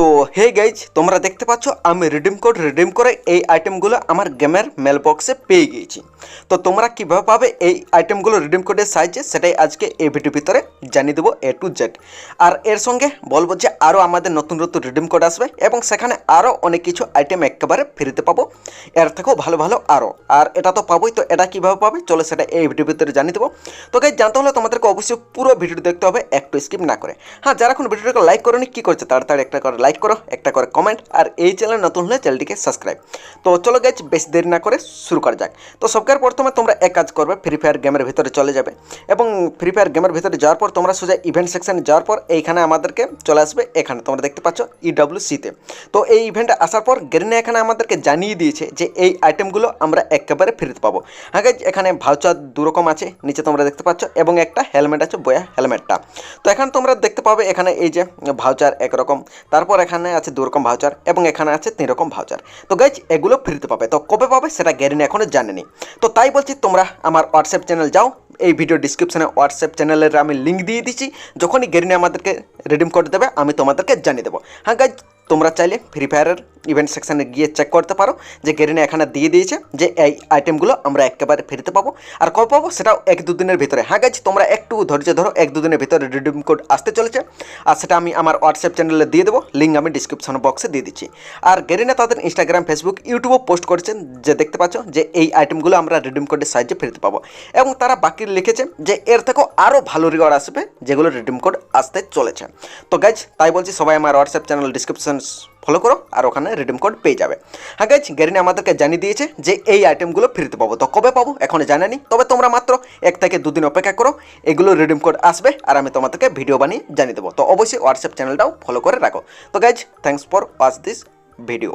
তো hey guys তোমরা দেখতে পাচ্ছ, আমি রিডিম কোড রিডিম করে এই আইটেমগুলো আমার গেমের মেল বক্সে পেয়ে গিয়েছি। তো, তোমরা কীভাবে পাবে এই আইটেমগুলো রিডিম কোডের সাহায্যে, সেটাই আজকে এই ভিডিও ভিতরে জানিয়ে দেবো এ টু জেড আর এর সঙ্গে বলব যে আরও আমাদের নতুন নতুন রিডিম কোড আসবে এবং সেখানে আরও অনেক কিছু আইটেম একেবারে ফিরিতে পাবো। এর থেকেও ভালো ভালো আরও আর এটা তো পাবোই, তো এটা কীভাবে পাবে, চলো সেটা এই ভিডিও ভিতরে জানিয়ে দেবো। তো গাইজ জানতে হলে তোমাদেরকে অবশ্যই পুরো ভিডিওটি দেখতে হবে, একটু স্কিপ না করে। হ্যাঁ যারা এখন ভিডিওটাকে লাইক করেনি, কী করছে? তাড়াতাড়ি একটা করে লাইক করো একটা করে কমেন্ট আর এই চ্যানেল নতুন হলে চ্যানেলটিকে সাবস্ক্রাইব তো চলো গাইজ বেশি দেরি না করে শুরু করা যাক। তো সবকার প্রথমে তোমরা এক কাজ করবে ফ্রি ফায়ার গেমের ভিতরে চলে যাবে। এবং ফ্রি ফায়ার গেমের ভিতরে যাওয়ার পর তোমরা সোজা ইভেন্ট সেকশানে যাওয়ার পর এইখানে আমাদেরকে চলে আসবে এখানে। তোমরা দেখতে পাচ্ছ E ইডব্লিউ সিতে তো এই ইভেন্টে আসার পর গেরিনা এখানে আমাদেরকে জানিয়ে দিয়েছে যে এই আইটেমগুলো আমরা একেবারে ফ্রিতে পাবো। হ্যাঁ guys, এখানে ভাউচার দুরকম আছে নিচে তোমরা দেখতে পাচ্ছ এবং একটা হেলমেট আছে বয়া হেলমেটটা তো এখানে তোমরা দেখতে পাবে এখানে এই যে ভাউচার একরকম। তারপর এখানে আছে দু রকম ভাউচার এবং এখানে আছে তিন রকম ভাউচার তো গাইজ এগুলো ফ্রিতে পাবে। তো কবে পাবে সেটা গ্যারিনি এখনও জানেনি। তো তাই বলছি, তোমরা আমার হোয়াটসঅ্যাপ চ্যানেল যাও। এই ভিডিও ডিসক্রিপশনে হোয়াটসঅ্যাপ চ্যানেলের আমি লিঙ্ক দিয়ে দিচ্ছি। যখনই গেরিনে আমাদেরকে রিডিম করে দেবে, আমি তোমাদেরকে জানিয়ে দেবো। হ্যাঁ গাইজ তোমরা চাইলে ফ্রি ফায়ারের ইভেন্ট সেকশানে গিয়ে চেক করতে পারো যে গেরিনে এখানে দিয়ে দিয়েছে যে এই আইটেমগুলো আমরা একেবারে ফিরতে পাবো। আর কবে পাবো সেটাও এক দুদিনের ভিতরে। হ্যাঁ গাইজ তোমরা একটু ধৈর্য ধরো, এক দুদিনের ভিতরে রিডিম কোড আসতে চলেছে। আর সেটা আমি আমার হোয়াটসঅ্যাপ চ্যানেলে দিয়ে দেবো লিঙ্ক আমি ডিসক্রিপশন বক্সে দিয়ে দিচ্ছি। আর গেরিনা তাদের ইনস্টাগ্রাম ফেসবুক ইউটিউবও পোস্ট করেছেন, যে দেখতে পাচ্ছ যে এই আইটেমগুলো আমরা রিডিম কোডের সাহায্যে ফিরতে পাবো। এবং তারা বাকি লিখেছে যে এর থেকেও আরও ভালো রিওয়ার্ড আসবে, যেগুলো রিডিম কোড আসতে চলেছে। তো গাইজ তাই বলছি সবাই আমার হোয়াটসঅ্যাপ চ্যানেল ডিসক্রিপশন ফলো করো আর ওখানে রিডিম কোড পেয়ে যাবে। হ্যাঁ গাইজ গ্যারিনে আমাদেরকে জানিয়ে দিয়েছে যে এই আইটেমগুলো ফ্রিতে পাবো। তো কবে পাবো? এখনও জানেনি তবে তোমরা মাত্র এক থেকে দুদিন অপেক্ষা করো। এগুলো রিডিম কোড আসবে আর আমি তোমাদেরকে ভিডিও বানিয়ে জানিয়ে দেবো। তো অবশ্যই হোয়াটসঅ্যাপ চ্যানেলটাও ফলো করে রাখো। তো guys thanks for watch this video